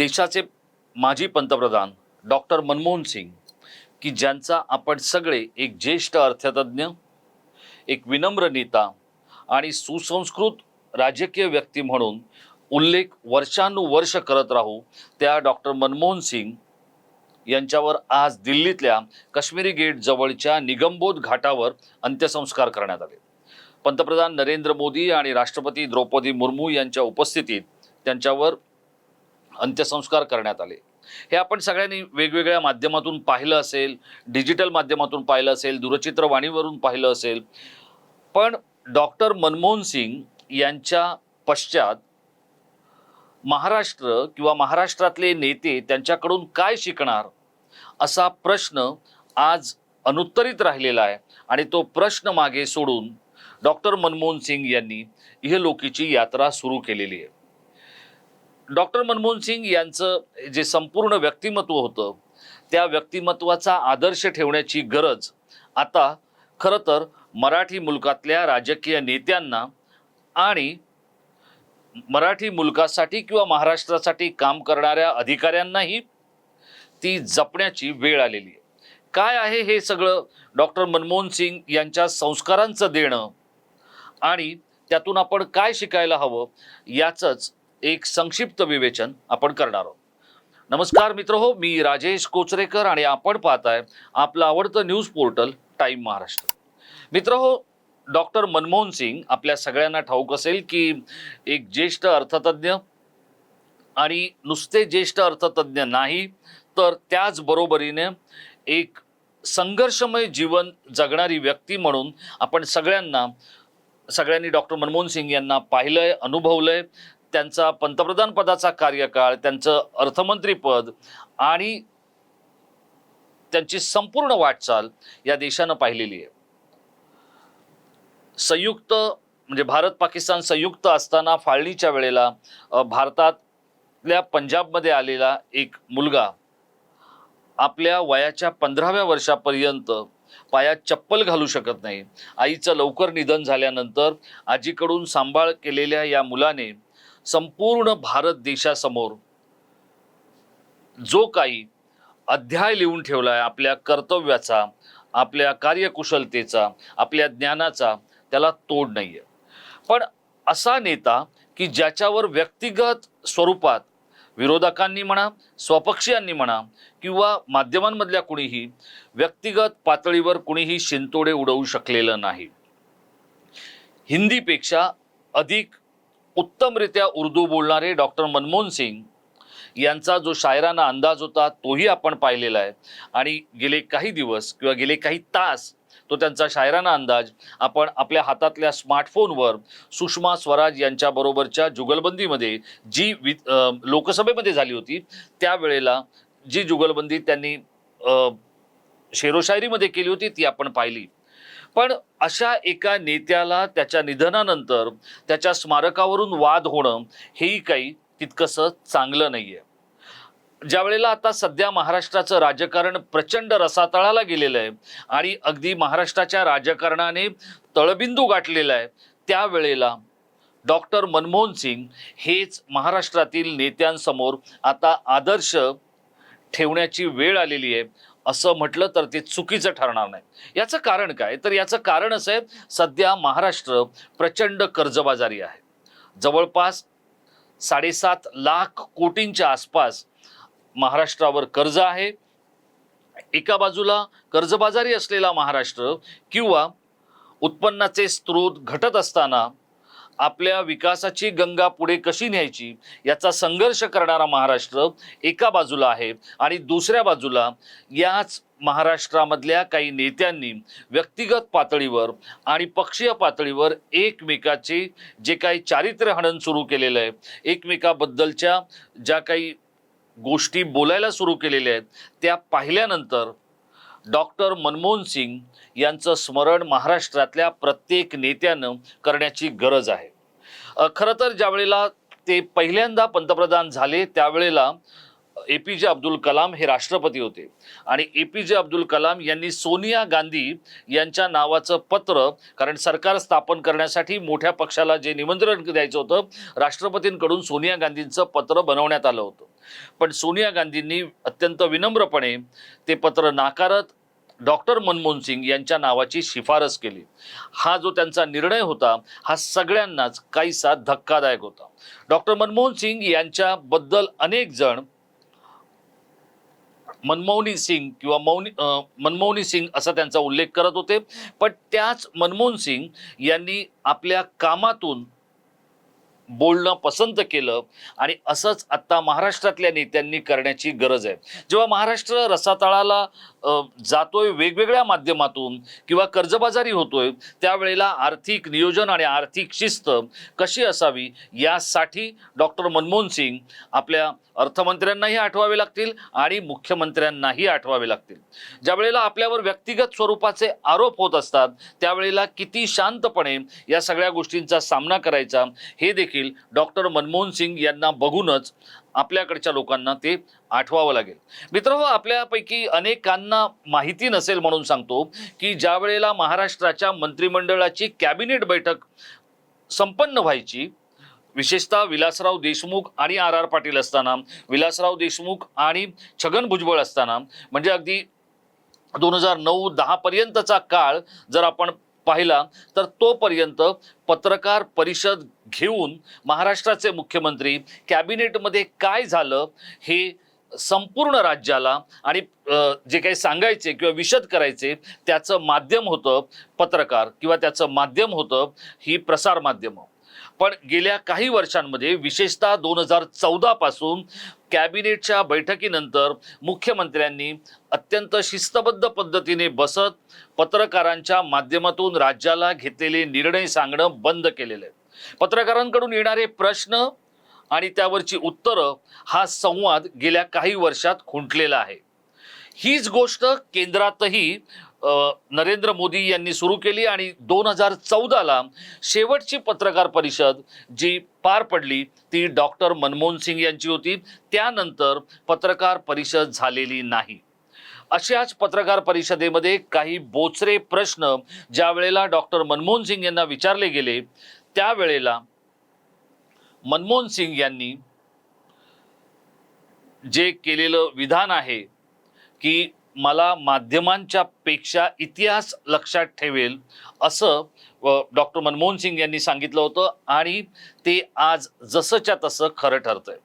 देशाचे माजी पंतप्रधान डॉक्टर मनमोहन सिंग की ज्यांचा आपण सगळे एक ज्येष्ठ अर्थतज्ञ एक विनम्र नेता आणि सुसंस्कृत राजकीय व्यक्ती म्हणून उल्लेख वर्षानुवर्ष करत राहू त्या डॉक्टर मनमोहन सिंग यांच्यावर आज दिल्लीतल्या काश्मीरी गेट जवळच्या निगमबोध घाटावर अंत्यसंस्कार करण्यात आले. पंतप्रधान नरेंद्र मोदी आणि राष्ट्रपती द्रौपदी मुर्मू यांच्या उपस्थितीत त्यांच्यावर अंत्यसंस्कार करण्यात आले. हे आपण सगळ्यांनी वेगवेगळ्या माध्यमातून पाहिलं असेल डिजिटल माध्यमातून पाहिलं असेल दूरचित्रवाणीवरून पाहिलं असेल. पण डॉक्टर मनमोहन सिंग यांच्या पश्चात महाराष्ट्र किंवा महाराष्ट्रातले नेते त्यांच्याकडून काय शिकणार असा प्रश्न आज अनुत्तरित राहिलेला आहे आणि तो प्रश्न मागे सोडून डॉक्टर मनमोहन सिंग यांनी इहलोकीची यात्रा सुरू केलेली आहे. डॉक्टर मनमोहन सिंग यांचं जे संपूर्ण व्यक्तिमत्व होतं त्या व्यक्तिमत्वाचा आदर्श ठेवण्याची गरज आता खरं तर मराठी मुलकातल्या राजकीय नेत्यांना आणि मराठी मुलकासाठी किंवा महाराष्ट्रासाठी काम करणाऱ्या अधिकाऱ्यांनाही ती जपण्याची वेळ आलेली आहे. काय आहे हे सगळं डॉक्टर मनमोहन सिंग यांच्या संस्कारांचं देणं आणि त्यातून आपण काय शिकायला हवं याचंच एक संक्षिप्त विवेचन आपण करणार आहोत. नमस्कार मित्र हो मी राजेश कोचरेकर आणि आपण पाहताय आपलं आवडतं न्यूज पोर्टल टाईम महाराष्ट्र. मित्र हो डॉक्टर मनमोहन सिंग आपल्या सगळ्यांना ठाऊक असेल की एक ज्येष्ठ अर्थतज्ञ आणि नुसते ज्येष्ठ अर्थतज्ञ नाही तर त्याचबरोबरीने एक संघर्षमय जीवन जगणारी व्यक्ती म्हणून आपण सगळ्यांना सगळ्यांनी डॉक्टर मनमोहन सिंग यांना पाहिलंय अनुभवलंय. त्यांचा पंतप्रधान पदाचा कार्यकाळ त्यांचं अर्थमंत्रीपद आणि त्यांची संपूर्ण वाटचाल या देशानं पाहिलेली आहे. संयुक्त म्हणजे भारत पाकिस्तान संयुक्त असताना फाळणीच्या वेळेला भारतातल्या पंजाबमध्ये आलेला एक मुलगा आपल्या वयाच्या पंधराव्या वर्षापर्यंत पायात चप्पल घालू शकत नाही. आईचं लवकर निधन झाल्यानंतर आजीकडून सांभाळ केलेल्या या मुलाने संपूर्ण भारत देशासमोर जो काही अध्याय लिहून ठेवला आहे आपल्या कर्तव्याचा आपल्या कार्यकुशलतेचा आपल्या ज्ञानाचा त्याला तोड नाही आहे पण असा नेता की ज्याच्यावर व्यक्तिगत स्वरूपात विरोधकांनी म्हणा स्वपक्षीयांनी म्हणा किंवा माध्यमांमधल्या कुणीही व्यक्तिगत पातळीवर कुणीही शिंतोडे उडवू शकलेलं नाही. हिंदीपेक्षा अधिक उत्तमरित्या उर्दू बोलणारे डॉक्टर मनमोहन सिंग यांचा जो शायराना अंदाज होता तोही आपण पाहिलेला आहे. आणि गेले काही दिवस किंवा गेले काही तास तो त्यांचा शायराना अंदाज आपण आपल्या हातातल्या स्मार्टफोनवर सुषमा स्वराज यांच्याबरोबरच्या जुगलबंदीमध्ये जी वि लोकसभेमध्ये झाली होती त्यावेळेला जी जुगलबंदी त्यांनी शेरोशायरीमध्ये केली होती ती आपण पाहिली. पण अशा एका नेत्याला त्याच्या निधनानंतर त्याच्या स्मारकावरून वाद होणं हेही काही तितकंसं चांगलं नाही आहे ज्या वेळेला आता सध्या महाराष्ट्राचं राजकारण प्रचंड रसातळाला गेलेलं आहे आणि अगदी महाराष्ट्राच्या राजकारणाने तळबिंदू गाठलेला आहे त्यावेळेला डॉक्टर मनमोहन सिंग हेच महाराष्ट्रातील नेत्यांसमोर आता आदर्श ठेवण्याची वेळ आलेली आहे. असं म्हटलं तर ते चुकीचं ठरणार नाही. याचं कारण काय? तर याचं कारण असं आहे सध्या महाराष्ट्र प्रचंड कर्जबाजारी आहे. जवळपास साडेसात लाख कोटींच्या आसपास महाराष्ट्रावर कर्ज आहे. एका बाजूला कर्जबाजारी असलेला महाराष्ट्र किंवा उत्पन्नाचे स्रोत घटत असताना आपल्या विकासाची गंगा पुढे कशी न्यायची याचा संघर्ष करणारा महाराष्ट्र एका बाजूला आहे आणि दुसऱ्या बाजूला याच महाराष्ट्रामधल्या काही नेत्यांनी व्यक्तिगत पातळीवर आणि पक्षीय पातळीवर एकमेकाचे जे काही चारित्र्य हनन सुरू केलेलं आहे एकमेकाबद्दलच्या ज्या काही गोष्टी बोलायला सुरू केलेल्या आहेत त्या पाहिल्यानंतर डॉक्टर मनमोहन सिंग यांचं स्मरण महाराष्ट्रातल्या प्रत्येक नेत्यानं करण्याची गरज आहे. खरं तर ज्या वेळेला ते पहिल्यांदा पंतप्रधान झाले त्यावेळेला ए पी जे अब्दुल कलाम हे राष्ट्रपती होते. आणि ए पी जे अब्दुल कलाम यांनी सोनिया गांधी यांच्या नावाचं पत्र कारण सरकार स्थापन करण्यासाठी मोठ्या पक्षाला जे निमंत्रण द्यायचं होतं राष्ट्रपतींकडून सोनिया गांधींचं पत्र बनवण्यात आलं होतं. पण सोनिया गांधींनी अत्यंत विनम्रपणे ते पत्र नाकारत डॉक्टर मनमोहन सिंग यांच्या नावाची शिफारस केली. हा जो त्यांचा निर्णय होता हा सगळ्यांनाच काहीसा धक्कादायक होता. डॉक्टर मनमोहन सिंग यांच्याबद्दल अनेक जण मनमोहनी सिंग किंवा मौनी मनमोहनी सिंग असा त्यांचा उल्लेख करत होते. पण त्याच मनमोहन सिंग यांनी आपल्या कामातून बोलणं पसंत केलं आणि असंच आत्ता महाराष्ट्रातल्या नेत्यांनी करण्याची गरज आहे. जेव्हा महाराष्ट्र रसातळाला जातोय वेगवेगळ्या माध्यमातून किंवा कर्जबाजारी होतोय त्यावेळेला आर्थिक नियोजन आणि आर्थिक शिस्त कशी असावी यासाठी डॉक्टर मनमोहन सिंग आपल्या अर्थमंत्र्यांनाही आठवावे लागतील आणि मुख्यमंत्र्यांनाही आठवावे लागतील. ज्यावेळेला आपल्यावर व्यक्तिगत स्वरूपाचे आरोप होत असतात त्यावेळेला किती शांतपणे या सगळ्या गोष्टींचा सामना करायचा हे देखील डॉक्टर मनमोहन सिंग यांना बघूनच आपल्याकडच्या लोकांना ते आठवावं लागेल. मित्र आपल्यापैकी अनेकांना माहिती नसेल म्हणून सांगतो की ज्या वेळेला महाराष्ट्राच्या मंत्रिमंडळाची कॅबिनेट बैठक संपन्न व्हायची विशेषतः विलासराव देशमुख आणि आर आर पाटील असताना विलासराव देशमुख आणि छगन भुजबळ असताना म्हणजे अगदी दोन हजार नऊ दहापर्यंतचा काळ जर आपण पाहिला तर तोपर्यंत पत्रकार परिषद घेऊन महाराष्ट्राचे मुख्यमंत्री कॅबिनेटमध्ये काय झालं हे संपूर्ण राज्याला आणि जे काही सांगायचे किंवा विशद करायचे त्याचं माध्यम होतं पत्रकार किंवा त्याचं माध्यम होतं ही प्रसार माध्यमं पण गेल्या काही वर्षांमध्ये विशेषतः दोन हजार चौदापासून कॅबिनेटच्या बैठकीनंतर मुख्यमंत्र्यांनी अत्यंत शिस्तबद्ध पद्धतीने बसत पत्रकारांच्या माध्यमातून राज्याला घेतलेले निर्णय सांगणं बंद केलेलं आहे. पत्रकारांकडून येणारे प्रश्न आणि त्यावरची उत्तरं हा संवाद गेल्या काही वर्षात खुंटलेला आहे. हीच गोष्ट केंद्रातही नरेंद्र मोदी यांनी सुरू केली आणि दोन हजार चौदाला शेवटची पत्रकार परिषद जी पार पडली ती डॉक्टर मनमोहन सिंग यांची होती. त्यानंतर पत्रकार परिषद झालेली नाही. अशाच पत्रकार परिषदेमध्ये काही बोचरे प्रश्न ज्या वेळेला डॉक्टर मनमोहन सिंग यांना विचारले गेले त्यावेळेला मनमोहन सिंग यांनी जे केलेलं विधान आहे की मला माध्यमांच्या पेक्षा इतिहास लक्षात ठेवेल असं डॉक्टर मनमोहन सिंग यांनी सांगितलं होतं आणि ते आज जसंच्या तसं खरं ठरतंय.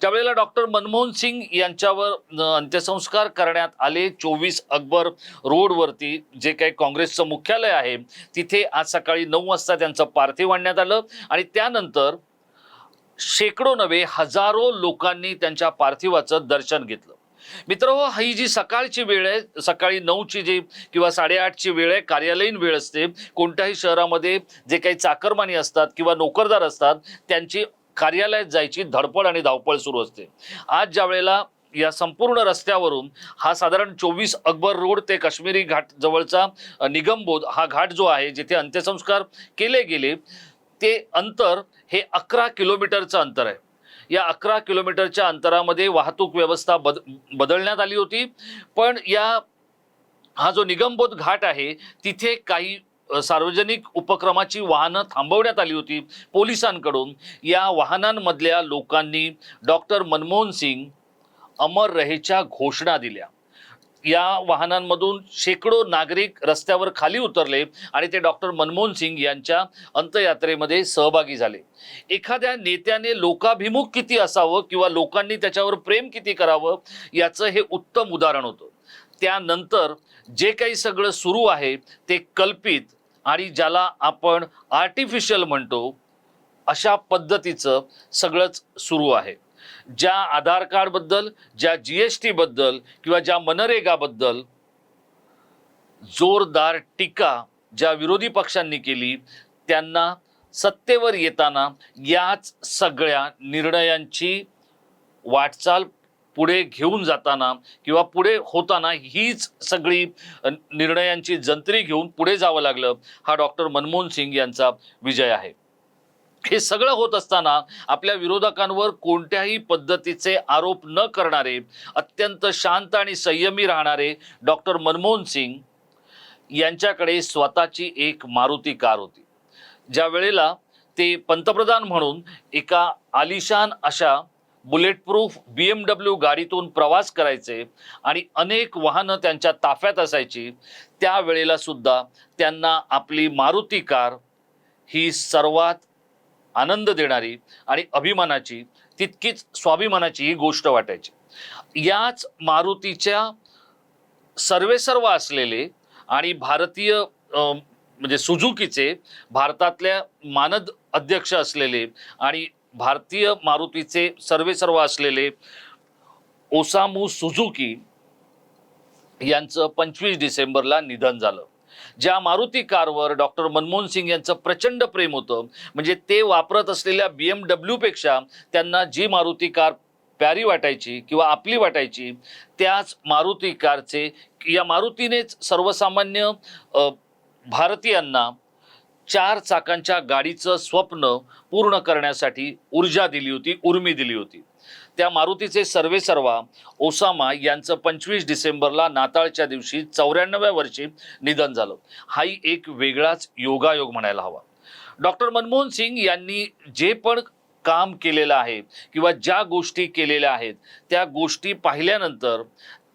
त्यावेळेला डॉक्टर मनमोहन सिंग यांच्यावर अंत्यसंस्कार करण्यात आले चोवीस अकबर रोडवरती जे काही काँग्रेसचं मुख्यालय आहे तिथे आज सकाळी नऊ वाजता त्यांचं पार्थिव आणण्यात आलं आणि त्यानंतर शेकडो नव्हे हजारो लोकांनी त्यांच्या पार्थिवाचं दर्शन घेतलं. मित्र ही जी सकाळची वेळ आहे सकाळी नऊची जी किंवा साडेआठची वेळ आहे कार्यालयीन वेळ असते कोणत्याही शहरामध्ये जे काही चाकरमानी असतात किंवा नोकरदार असतात त्यांची कार्यालयात जायची धडपड आणि धावपळ सुरू असते. आज ज्या वेळेला या संपूर्ण रस्त्यावरून हा साधारण चोवीस अकबर रोड ते काश्मीरी घाट जवळचा निगमबोध हा घाट जो आहे जिथे अंत्यसंस्कार केले गेले ते अंतर हे अकरा किलोमीटरचं अंतर आहे. या अकरा किलोमीटरच्या अंतरामध्ये वाहतूक व्यवस्था बद बदलण्यात आली होती. पण या हा जो निगमबोध घाट आहे तिथे काही सार्वजनिक उपक्रमाची वाहनं थांबवण्यात आली होती पोलिसांकडून. या वाहनांमधल्या लोकांनी डॉक्टर मनमोहन सिंग अमर रहेच्या घोषणा दिल्या. या वाहनांमधून शेकडो नागरिक रस्त्यावर खाली उतरले आणि ते डॉक्टर मनमोहन सिंग यांच्या अंत्ययात्रेमध्ये सहभागी झाले. एखाद्या नेत्याने लोकाभिमुख किती असावं किंवा लोकांनी त्याच्यावर प्रेम किती करावं याचं हे उत्तम उदाहरण होतं. त्यानंतर जे काही सगळं सुरू आहे ते कल्पित आणि ज्याला आपण आर्टिफिशियल म्हणतो अशा पद्धतीचं सगळंच सुरू आहे. ज्या आधार कार्डबद्दल ज्या जी एस टीबद्दल किंवा ज्या मनरेगाबद्दल जोरदार टीका ज्या विरोधी पक्षांनी केली त्यांना सत्तेवर येताना याच सगळ्या निर्णयांची वाटचाल पुढे घेऊन जाताना किंवा पुढे होताना हीच सगळी निर्णयांची जंत्री घेऊन पुढे जावं लागलं हा डॉक्टर मनमोहन सिंग यांचा विजय आहे. हे सगळं होत असताना आपल्या विरोधकांवर कोणत्याही पद्धतीचे आरोप न करणारे अत्यंत शांत आणि संयमी राहणारे डॉक्टर मनमोहन सिंग यांच्याकडे स्वतःची एक मारुती कार होती. ज्या वेळेला ते पंतप्रधान म्हणून एका आलिशान अशा bullet proof B M W गाडीतून प्रवास करायचे आणि अनेक वाहनं त्यांच्या ताफ्यात असायची त्यावेळेला सुद्धा त्यांना आपली मारुती कार ही सर्वात आनंद देणारी आणि अभिमानाची तितकीच स्वाभिमानाची ही गोष्ट वाटायची. याच मारुतीच्या सर्वेसर्व असलेले आणि भारतीय म्हणजे सुझुकीचे भारतातल्या मानद अध्यक्ष असलेले आणि भारतीय मारुतीचे सर्वेसर्व असलेले ओसामू सुझुकी यांचं पंचवीस डिसेंबरला निधन झालं. ज्या मारुती कारवर डॉक्टर मनमोहन सिंग यांचं प्रचंड प्रेम होतं म्हणजे ते वापरत असलेल्या बी एम डब्ल्यूपेक्षा त्यांना जी मारुती कार प्यारी वाटायची किंवा आपली वाटायची त्याच मारुती कारचे या मारुतीनेच सर्वसामान्य भारतीयांना चार चाकांच्या गाडीचं स्वप्न पूर्ण करण्यासाठी ऊर्जा दिली होती उर्मी दिली होती. त्या मारुतीचे सर्वे सर्वा ओसामा यांचं पंचवीस डिसेंबरला नाताळच्या दिवशी चौऱ्याण्णव्या वर्षी निधन झालं. हाही एक वेगळाच योगायोग म्हणायला हवा. डॉक्टर मनमोहन सिंग यांनी जे पण काम केलेलं आहे किंवा ज्या गोष्टी केलेल्या आहेत त्या गोष्टी पाहिल्यानंतर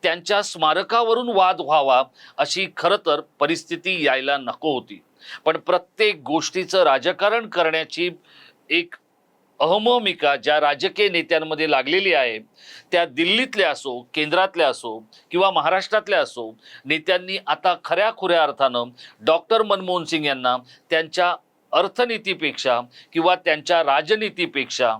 त्यांच्या स्मारकावरून वाद व्हावा अशी खरं तर परिस्थिती यायला नको होती. पण प्रत्येक गोष्टीचं राजकारण करण्याची एक अहममिका ज्या राजकीय नेत्यांमध्ये लागलेली आहे त्या दिल्लीतल्या असो केंद्रातल्या असो किंवा महाराष्ट्रातल्या असो नेत्यांनी आता खऱ्या खुऱ्या अर्थानं डॉक्टर मनमोहन सिंग यांना त्यांच्या अर्थनीतीपेक्षा किंवा त्यांच्या राजनीतीपेक्षा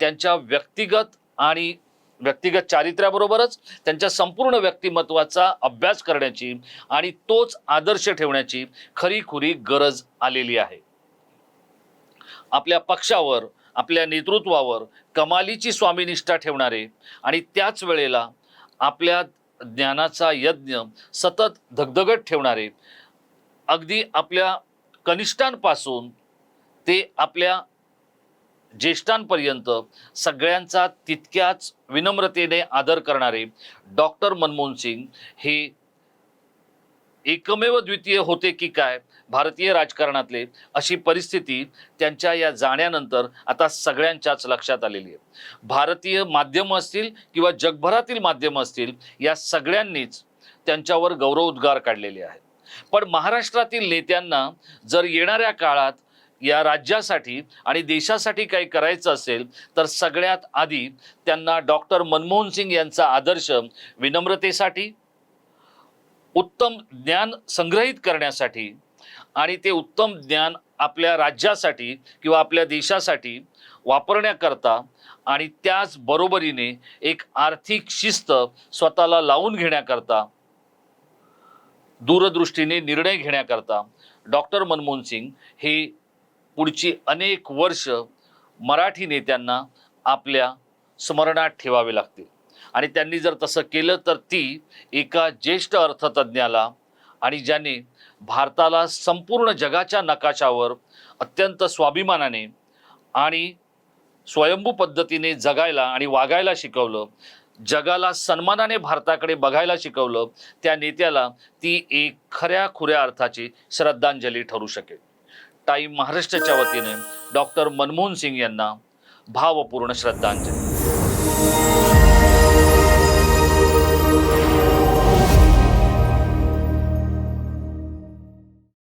त्यांच्या व्यक्तिगत आणि व्यक्तिगत चारित्र्याबरोबरच त्यांच्या संपूर्ण व्यक्तिमत्वाचा अभ्यास करण्याची आणि तोच आदर्श ठेवण्याची खरीखुरी गरज आलेली आहे. आपल्या पक्षावर आपल्या नेतृत्वावर कमालीची स्वामीनिष्ठा ठेवणारे आणि त्याच वेळेला आपल्या ज्ञानाचा यज्ञ सतत धगधगत ठेवणारे अगदी आपल्या कनिष्ठांपासून ते आपल्या ज्येष्ठांपर्यंत सगळ्यांचा तितक्याच विनम्रतेने आदर करणारे डॉक्टर मनमोहन सिंग हे एकमेव द्वितीय होते की काय? भारतीय राजकारणातले अशी परिस्थिती त्यांच्या या जाण्यानंतर आता सगळ्यांच्याच लक्षात आलेली आहे. भारतीय माध्यमं असतील किंवा जगभरातील माध्यमं असतील या सगळ्यांनीच त्यांच्यावर गौरवोद्गार काढलेले आहेत. पण महाराष्ट्रातील नेत्यांना जर येणाऱ्या काळात या राज्यासाठी आणि देशासाठी काही करायचं असेल तर सगळ्यात आधी त्यांना डॉक्टर मनमोहन सिंग यांचा आदर्श विनम्रतेसाठी उत्तम ज्ञान संग्रहित करण्यासाठी आणि ते उत्तम ज्ञान आपल्या राज्यासाठी किंवा आपल्या देशासाठी वापरण्याकरता आणि त्याच बरोबरीने एक आर्थिक शिस्त स्वतःला लावून घेण्याकरता दूरदृष्टीने निर्णय घेण्याकरता डॉक्टर मनमोहन सिंग हे पुढची अनेक वर्ष मराठी नेत्यांना आपल्या स्मरणात ठेवावे लागतील. आणि त्यांनी जर तसं केलं तर ती एका ज्येष्ठ अर्थतज्ज्ञाला आणि ज्याने भारताला संपूर्ण जगाच्या नकाशावर अत्यंत स्वाभिमानाने आणि स्वयंभू पद्धतीने जगायला आणि वागायला शिकवलं जगाला सन्मानाने भारताकडे बघायला शिकवलं त्या नेत्याला ती एक खऱ्या खुऱ्या अर्थाची श्रद्धांजली ठरू शकेल. टाईम महाराष्ट्राच्या वतीने डॉक्टर मनमोहन सिंग यांना भावपूर्ण श्रद्धांजली.